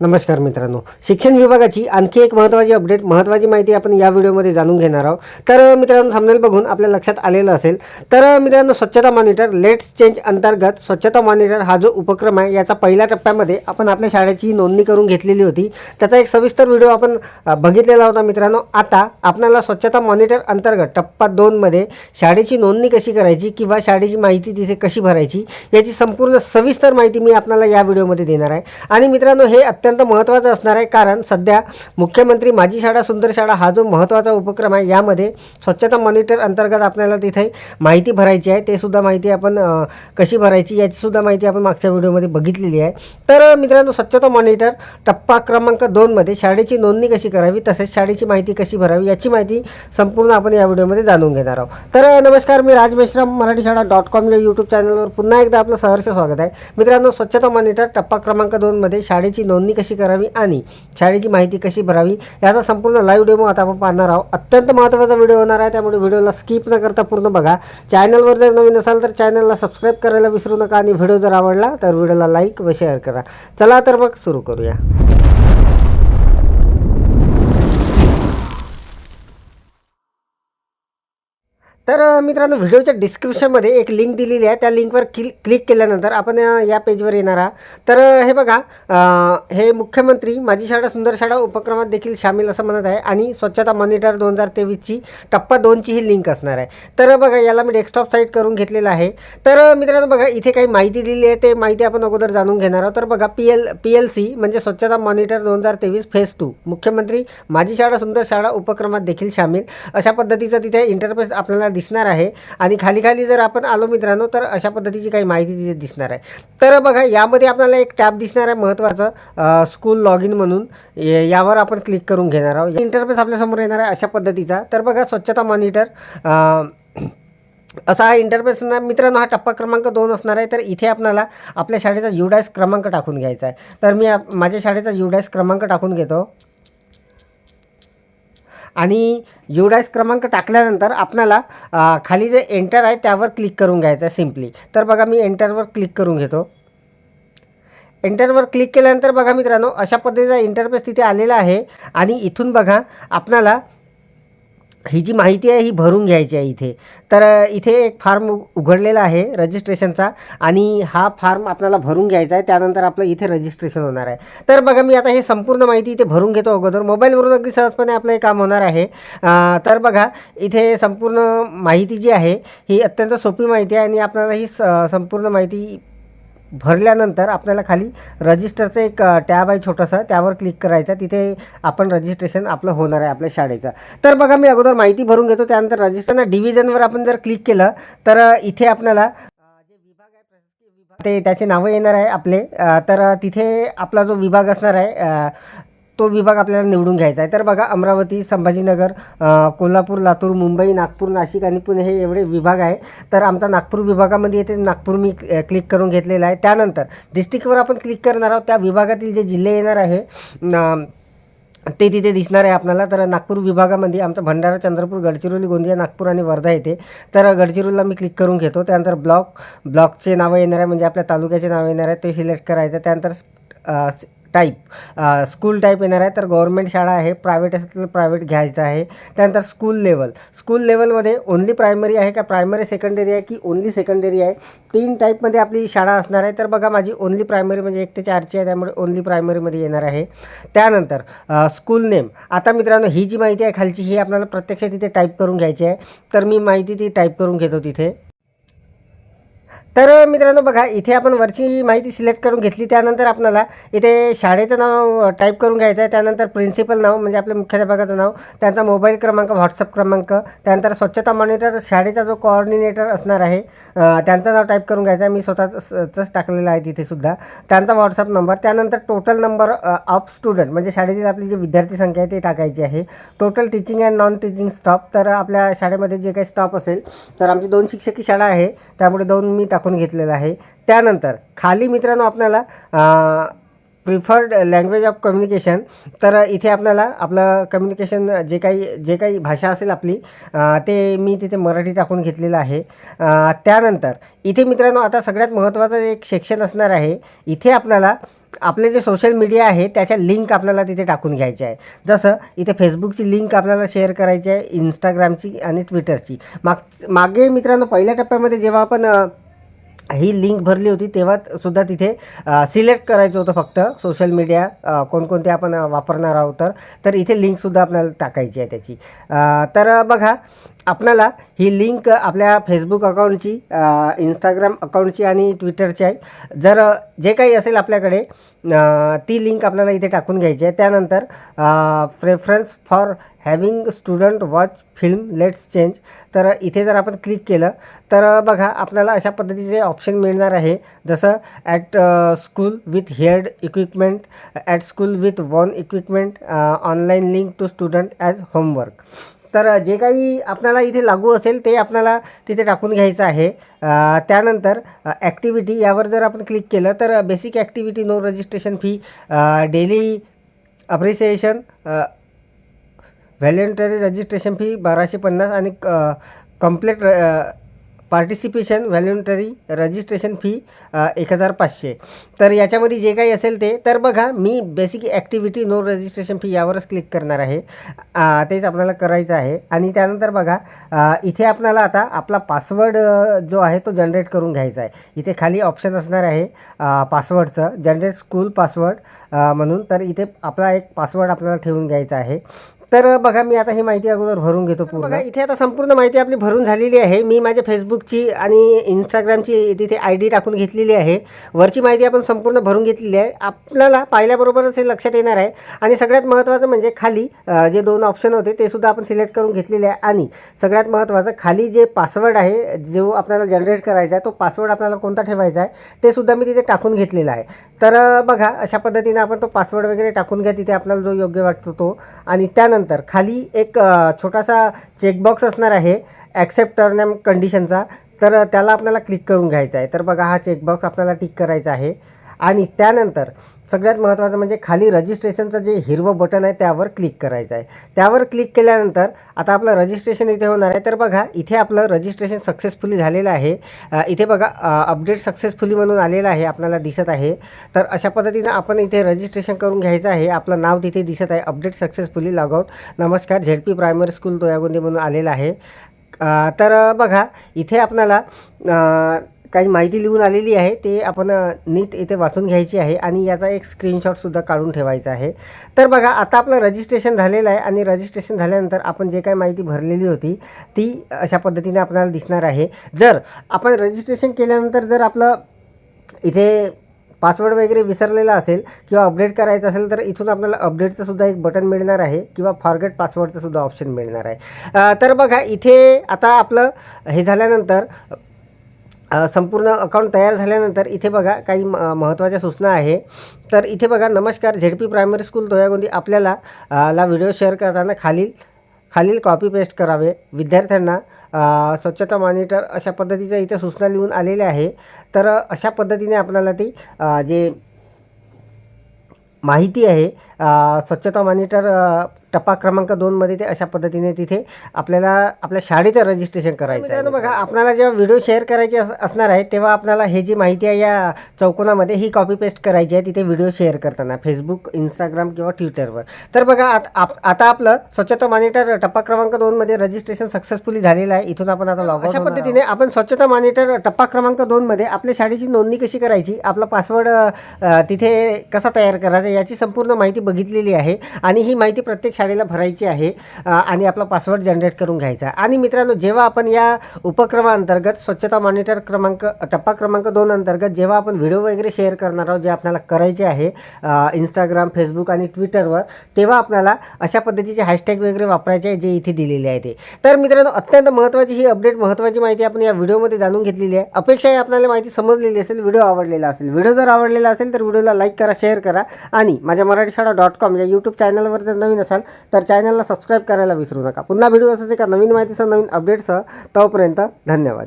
नमस्कार मित्रांनो. शिक्षण विभागाची आणखी एक महत्त्वाची अपडेट महत्त्वाची माहिती आपण या व्हिडिओमध्ये जाणून घेणार आहोत. तर मित्रांनो थांबनेल बघून आपल्या लक्षात आलेलं असेल तर मित्रांनो स्वच्छता मॉनिटर लेट्स चेंज अंतर्गत स्वच्छता मॉनिटर हा जो उपक्रम आहे याचा पहिल्या टप्प्यामध्ये आपण आपल्या शाळेची नोंदणी करून घेतलेली होती. त्याचा एक सविस्तर व्हिडिओ आपण बघितलेला होता मित्रांनो. आता आपल्याला स्वच्छता मॉनिटर अंतर्गत टप्पा दोनमध्ये शाळेची नोंदणी कशी करायची किंवा शाळेची माहिती तिथे कशी भरायची याची संपूर्ण सविस्तर माहिती मी आपल्याला या व्हिडिओमध्ये देणार आहे. आणि मित्रांनो हे अत्यंत अत्यंत महत्त्वाचं असणार आहे. कारण सध्या मुख्यमंत्री माझी शाळा सुंदर शाळा हा जो महत्त्वाचा उपक्रम आहे यामध्ये स्वच्छता मॉनिटर अंतर्गत आपल्याला तिथे माहिती भरायची आहे. ते सुद्धा माहिती आपण कशी भरायची याचीसुद्धा माहिती आपण मागच्या व्हिडिओमध्ये बघितलेली आहे. तर मित्रांनो स्वच्छता मॉनिटर टप्पा क्रमांक दोनमध्ये शाळेची नोंदणी कशी करावी तसेच शाळेची माहिती कशी भरावी याची माहिती संपूर्ण आपण या व्हिडिओमध्ये जाणून घेणार आहोत. तर नमस्कार मी राज मेश्राम मराठी शाळा डॉट कॉम या यूट्यूब चॅनलवर पुन्हा एकदा आपलं सहर्ष स्वागत आहे. मित्रांनो स्वच्छता मॉनिटर टप्पा क्रमांक दोनमध्ये शाळेची नोंदणी कशी करावी आणि शाळेची माहिती कशी भरावी याचा संपूर्ण लाईव्ह डेमो आता आपण पाहणार आहोत. अत्यंत महत्त्वाचा व्हिडिओ होणार आहे त्यामुळे व्हिडिओला स्किप न करता पूर्ण बघा. चॅनलवर जर नवीन असाल तर चॅनलला सबस्क्राईब करायला विसरू नका आणि व्हिडिओ जर आवडला तर व्हिडिओला लाईक व शेअर करा. चला तर मग सुरू करूया. तर मित्रांनो व्हिडिओच्या डिस्क्रिप्शनमध्ये एक लिंक दिलेली आहे. त्या लिंकवर क्लिक क्लिक केल्यानंतर आपण या पेजवर येणार आहात. तर हे बघा हे मुख्यमंत्री माझी शाळा सुंदर शाळा उपक्रमात देखील सामील असं म्हणत आहे आणि स्वच्छता मॉनिटर दोन हजार तेवीसची टप्पा दोनची ही लिंक असणार आहे. तर बघा याला मी डेस्कटॉप साईट करून घेतलेलं आहे. तर मित्रांनो बघा इथे काही माहिती दिलेली आहे. ते माहिती आपण अगोदर जाणून घेणार आहोत. तर बघा P L P L C म्हणजे स्वच्छता मॉनिटर दोन हजार तेवीस फेज टू मुख्यमंत्री माझी शाळा सुंदर शाळा उपक्रमात देखील सामील अशा पद्धतीचं तिथे इंटरफेस आपल्याला दिसणार आहे. आणि खाली खाली जर आपण आलो मित्रांनो तर अशा पद्धतीची काही माहिती तिथे दिसणार आहे. तर बघा यामध्ये आपल्याला एक टॅब दिसणार आहे महत्त्वाचं स्कूल लॉग इन म्हणून यावर आपण क्लिक करून घेणार आहोत. इंटरफेस आपल्यासमोर येणार आहे अशा पद्धतीचा. तर बघा स्वच्छता मॉनिटर असा हा इंटरफेस ना मित्रांनो हा टप्पा क्रमांक दोन असणार आहे. तर इथे आपल्याला आपल्या शाळेचा युडायस क्रमांक टाकून घ्यायचा आहे. तर मी माझ्या शाळेचा युडायस क्रमांक टाकून घेतो. आणि युडायस क्रमांक टाकल्यानंतर आपणाला खाली जे एंटर आहे त्यावर क्लिक करून घ्यायचं आहे सिम्पली तर बघा मी एंटरवर क्लिक करून घेतो. एंटरवर क्लिक केल्यानंतर बघा मित्रांनो अशा पद्धतीचा इंटरफेस तिथे आलेला आहे. आणि इथून बघा आपणाला ही जी माहिती आहे ही भरून घ्यायची आहे इथे. तर इथे एक फॉर्म उघडलेला आहे रजिस्ट्रेशनचा आणि हा फॉर्म आपल्याला भरून घ्यायचा आहे त्यानंतर आपलं इथे रजिस्ट्रेशन होणार आहे. तर बघा मी आता हे संपूर्ण माहिती इथे भरून घेतो अगोदर. मोबाईलवरून अगदी सहजपणे आपलं हे काम होणार आहे. तर बघा इथे संपूर्ण माहिती जी आहे ही अत्यंत सोपी माहिती आहे आणि आपल्याला ही स संपूर्ण माहिती भरल्यानंतर आपल्याला खाली रजिस्टरचं एक टॅब आहे छोटंसं त्यावर क्लिक करायचं तिथे आपण रजिस्ट्रेशन आपलं होणार आहे आपल्या शाळेचं. तर बघा मी अगोदर माहिती भरून घेतो त्यानंतर रजिस्टर डिव्हिजनवर आपण जर क्लिक केलं तर इथे आपल्याला जे विभाग ते त्याचे नावं येणार आहे आपले. तर तिथे आपला जो विभाग असणार आहे तो विभाग आपल्याला निवडून घ्यायचा आहे. तर बघा अमरावती संभाजीनगर कोल्हापूर लातूर मुंबई नागपूर नाशिक आणि पुणे हे एवढे विभाग आहे. तर आमचा नागपूर विभागामध्ये येते नागपूर मी क्लिक करून घेतलेला आहे. त्यानंतर डिस्ट्रिक्टवर आपण क्लिक करणार आहोत. त्या विभागातील जे जिल्हे येणार आहे ते तिथे दिसणार आहे आपल्याला. तर नागपूर विभागामध्ये आमचं भंडारा चंद्रपूर गडचिरोली गोंदिया नागपूर आणि वर्धा येते तर गडचिरोलीला मी क्लिक करून घेतो. त्यानंतर ब्लॉक ब्लॉकचे नावं येणार आहे. म्हणजे आपल्या तालुक्याचे नावं येणार आहे. ते सिलेक्ट करायचं. त्यानंतर टाईप स्कूल टाईप येणार आहे तर गव्हर्मेंट शाळा आहे प्रायव्हेट असेल तर प्रायव्हेट घ्यायचं आहे. त्यानंतर स्कूल लेवल स्कूल लेवलमध्ये ओन्ली प्रायमरी आहे का प्रायमरी सेकंडरी आहे की ओन्ली सेकंडरी आहे? तीन टाईपमध्ये आपली शाळा असणार आहे. तर बघा माझी ओन्ली प्रायमरी म्हणजे एक ते चारची आहे त्यामुळे ओन्ली प्रायमरीमध्ये येणार आहे. त्यानंतर स्कूल नेम आता मित्रांनो ही जी माहिती आहे खालची ही आपल्याला प्रत्यक्ष तिथे टाईप करून घ्यायची आहे. तर मी माहिती ती टाईप करून घेतो तिथे. तर मित्रांनो बघा इथे आपण वरची माहिती सिलेक्ट करून घेतली. त्यानंतर आपल्याला इथे शाळेचं नाव टाईप करून घ्यायचं आहे. त्यानंतर प्रिन्सिपल नाव म्हणजे आपल्या मुख्याध्यापकाचं नाव त्यांचा मोबाईल क्रमांक व्हॉट्सअप क्रमांक त्यानंतर स्वच्छता मॉनिटर शाळेचा जो कोऑर्डिनेटर असणार आहे त्यांचं नाव टाईप करून घ्यायचं आहे. मी स्वतःचंच टाकलेलं आहे तिथे सुद्धा. त्यांचा व्हॉट्सअप नंबर त्यानंतर टोटल नंबर ऑफ स्टुडंट म्हणजे शाळेतील आपली जी विद्यार्थी संख्या आहे ती टाकायची आहे. Total teaching and non teaching staff तर आपल्या शाळेमध्ये जे काही स्टॉप असेल तर आमची दोन शिक्षकी शाळा आहे. त्यामुळे दोन मी टाकून घेतलेलं आहे. त्यानंतर खाली मित्रांनो आपल्याला प्रिफर्ड लँग्वेज ऑफ कम्युनिकेशन तर इथे आपल्याला आपलं कम्युनिकेशन जे काही जे काही भाषा असेल आपली ते मी तिथे मराठी टाकून घेतलेलं आहे. त्यानंतर इथे मित्रांनो आता सगळ्यात महत्त्वाचं एक सेक्शन असणार आहे. इथे आपल्याला आपले जे सोशल मीडिया आहे त्याच्या लिंक आपल्याला तिथे टाकून घ्यायचे आहे. जसं इथे फेसबुकची लिंक आपल्याला शेअर करायची आहे इंस्टाग्रामची आणि ट्विटरची माग मागे मित्रांनो पहिल्या टप्प्यामध्ये जेव्हा आपण ही लिंक भरली होती तेव्हा सुद्धा तिथे सिलेक्ट करायचं होतं फक्त सोशल मीडिया कोणकोणते आपण वापरणार आहोत तर. तर इथे लिंकसुद्धा आपल्याला टाकायची आहे त्याची. तर बघा आपल्याला ही लिंक आपल्या फेसबुक अकाउंटची इंस्टाग्राम अकाउंटची आणि ट्विटरची आहे. जर जे काही असेल आपल्याकडे ती लिंक आपल्याला इथे टाकून घ्यायची आहे. त्यानंतर preference for having student watch film let's change तर इथे जर आपण क्लिक केलं तर बघा आपल्याला अशा पद्धतीचे ऑप्शन मिळणार आहे. जसं at school with shared equipment at school with one equipment online link to student as homework तर जे काही आपल्याला इथे लागू असेल ते आपल्याला तिथे टाकून घ्यायचं आहे. त्यानंतर ॲक्टिव्हिटी यावर जर आपण क्लिक केलं तर basic activity no registration fee daily appreciation voluntary registration fee बाराशे पन्नास आणि complete participation voluntary registration fee एक हजार पाचशे. तर याच्यामध्ये जे काही असेल ते तर बघा मी basic activity no registration fee यावरच क्लिक करणार आहे. तेच आपल्याला करायचं आहे. आणि त्यानंतर बघा इथे आपल्याला आता आपला पासवर्ड जो आहे तो जनरेट करून घ्यायचा आहे. इथे खाली ऑप्शन असणार आहे पासवर्डचं जनरेट स्कूल पासवर्ड म्हणून. तर इथे आपला एक पासवर्ड आपल्याला ठेवून घ्यायचा आहे. तर बघा मी आता ही माहिती अगोदर भरून घेतो पूर्ण बघा इथे आता संपूर्ण माहिती आपली भरून झालेली आहे. मी माझ्या फेसबुकची आणि इंस्टाग्रामची तिथे आय डी टाकून घेतलेली आहे. वरची माहिती आपण संपूर्ण भरून घेतलेली आहे. आपल्याला पाहिल्याबरोबरच हे लक्षात येणार आहे. आणि सगळ्यात महत्त्वाचं म्हणजे खाली जे दोन ऑप्शन होते ते सुद्धा आपण सिलेक्ट करून घेतलेले आहे. आणि सगळ्यात महत्त्वाचं खाली जे पासवर्ड आहे जो आपल्याला जनरेट करायचा आहे तो पासवर्ड आपल्याला कोणता ठेवायचा आहे ते सुद्धा मी तिथे टाकून घेतलेला आहे. तर बघा अशा पद्धतीने आपण तो पासवर्ड वगैरे टाकून घ्या. तिथे आपल्याला जो योग्य वाटतो तो. आणि त्यानंतर खाली एक छोटासा चेकबॉक्स असणार आहे ॲक्सेप्ट टर्न अँड कंडिशनचा तर त्याला आपल्याला क्लिक करून घ्यायचा आहे. तर बघा हा चेकबॉक्स आपल्याला टिक करायचा आहे. आणि त्यानंतर सगळ्यात महत्त्वाचं म्हणजे खाली रजिस्ट्रेशनचं जे हिरवं बटन आहे त्यावर क्लिक करायचं आहे. त्यावर क्लिक केल्यानंतर आता आपलं रजिस्ट्रेशन इथे होणार आहे. तर बघा इथे आपलं रजिस्ट्रेशन सक्सेसफुली झालेलं आहे. इथे बघा अपडेट सक्सेसफुली म्हणून आलेलं आहे आपल्याला दिसत आहे. तर अशा पद्धतीनं आपण इथे रजिस्ट्रेशन करून घ्यायचं आहे. आपलं नाव तिथे दिसत आहे अपडेट सक्सेसफुली लॉगआउट. नमस्कार Z P primary school Doyagundi म्हणून आलेलं आहे. तर बघा इथे आपल्याला काही माहिती लिहून आलेली आहे ते आपण नीट इथे वाचून घ्यायची आहे आणि याचा एक स्क्रीनशॉटसुद्धा काढून ठेवायचा आहे. तर बघा आता आपलं रजिस्ट्रेशन झालेलं आहे आणि रजिस्ट्रेशन झाल्यानंतर आपण जे काही माहिती भरलेली होती ती अशा पद्धतीने आपल्याला दिसणार आहे. जर आपण रजिस्ट्रेशन केल्यानंतर जर आपलं इथे पासवर्ड वगैरे विसरलेला असेल किंवा अपडेट करायचं असेल तर इथून आपल्याला अपडेटचं सुद्धा एक बटन मिळणार आहे किंवा फॉरगेट पासवर्डचं सुद्धा ऑप्शन मिळणार आहे. तर बघा इथे आता आपलं हे झाल्यानंतर संपूर्ण अकाउंट तयार झाल्यानंतर इथे बघा काही म महत्त्वाच्या सूचना आहे. तर इथे बघा नमस्कार Z P primary school Toyagondi आपल्याला ला व्हिडिओ शेअर करताना खालील खालील कॉपी पेस्ट करावे. विद्यार्थ्यांना स्वच्छता मॉनिटर अशा पद्धतीच्या इथे सूचना लिहून आलेल्या आहे. तर अशा पद्धतीने आपल्याला ती जे माहिती आहे स्वच्छता मॉनिटर टप्पा क्रमांक दोनमध्ये ते अशा पद्धतीने तिथे आपल्याला आपल्या शाळेचं रजिस्ट्रेशन करायचं आहे. बघा आपल्याला जेव्हा व्हिडिओ शेअर करायचे अस असणार आहे तेव्हा आपल्याला हे जी माहिती आहे या चौकोनामध्ये ही कॉपी पेस्ट करायची आहे तिथे व्हिडिओ शेअर करताना फेसबुक इंस्टाग्राम किंवा ट्विटरवर तर बघा आत आप आता आपलं स्वच्छता मॉनिटर टप्पा क्रमांक दोनमध्ये रजिस्ट्रेशन सक्सेसफुली झालेलं आहे. इथून आपण आता लॉग अशा पद्धतीने आपण स्वच्छता मॉनिटर टप्पा क्रमांक दोनमध्ये आपल्या शाळेची नोंदणी कशी करायची आपला पासवर्ड तिथे कसा तयार करायचा याची संपूर्ण माहिती बघितलेली आहे. आणि ही माहिती प्रत्येक शाळेला भरायची आहे आणि आपला पासवर्ड जनरेट करून घ्यायचा. आणि मित्रांनो जेव्हा आपण या उपक्रमाअंतर्गत स्वच्छता मॉनिटर क्रमांक टप्पा क्रमांक दोन अंतर्गत जेव्हा आपण व्हिडिओ वगैरे शेअर करणार आहोत जे आपल्याला करायचे आहे इंस्टाग्राम फेसबुक आणि ट्विटरवर तेव्हा आपल्याला अशा पद्धतीचे हॅशटॅग वगैरे वापरायचे आहे जे इथे दिलेले आहे ते. तर मित्रांनो अत्यंत महत्त्वाची ही अपडेट महत्त्वाची माहिती आपण या व्हिडिओमध्ये जाणून घेतलेली आहे. अपेक्षा आहे आपल्याला माहिती समजलेली असेल व्हिडिओ आवडलेला असेल. व्हिडिओ जर आवडलेला असेल तर व्हिडिओला लाईक करा शेअर करा. आणि माझ्या मराठी शाळा डॉट कॉम या यूट्यूब चॅनलवर जर नवीन असाल तर चॅनलला सबस्क्राईब करायला विसरू नका. पुन्हा व्हिडिओ असाच एका नवीन माहितीसह नवीन अपडेटसह तोपर्यंत धन्यवाद.